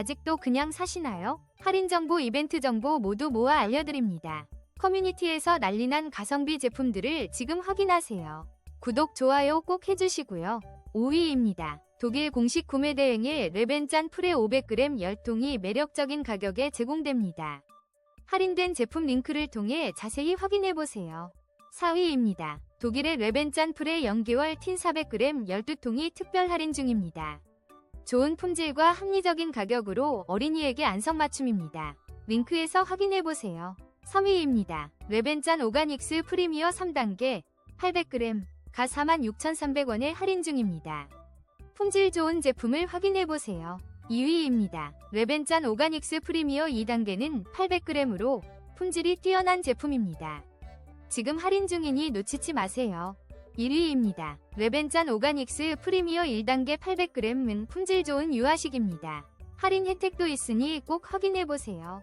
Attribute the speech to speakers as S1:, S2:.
S1: 아직도 그냥 사시나요? 할인 정보, 이벤트 정보 모두 모아 알려드립니다. 커뮤니티에서 난리난 가성비 제품들을 지금 확인하세요. 구독, 좋아요 꼭 해주시고요. 5위입니다. 독일 공식 구매 대행의 레벤짠 프레 500g 10통이 매력적인 가격에 제공됩니다. 할인된 제품 링크를 통해 자세히 확인해보세요. 4위입니다. 독일의 레벤짠 프레 0개월 틴 400g 12통이 특별 할인 중입니다. 좋은 품질과 합리적인 가격으로 어린이에게 안성맞춤입니다. 링크에서 확인해보세요. 3위입니다. 레벤짠 오가닉스 프리미어 3단계 800g 가 46,300원에 할인 중입니다. 품질 좋은 제품을 확인해보세요. 2위입니다. 레벤짠 오가닉스 프리미어 2단계는 800g으로 품질이 뛰어난 제품입니다. 지금 할인 중이니 놓치지 마세요. 1위입니다. 레벤짠 오가닉스 프리미어 1단계 800g은 품질 좋은 유아식입니다. 할인 혜택도 있으니 꼭 확인해보세요.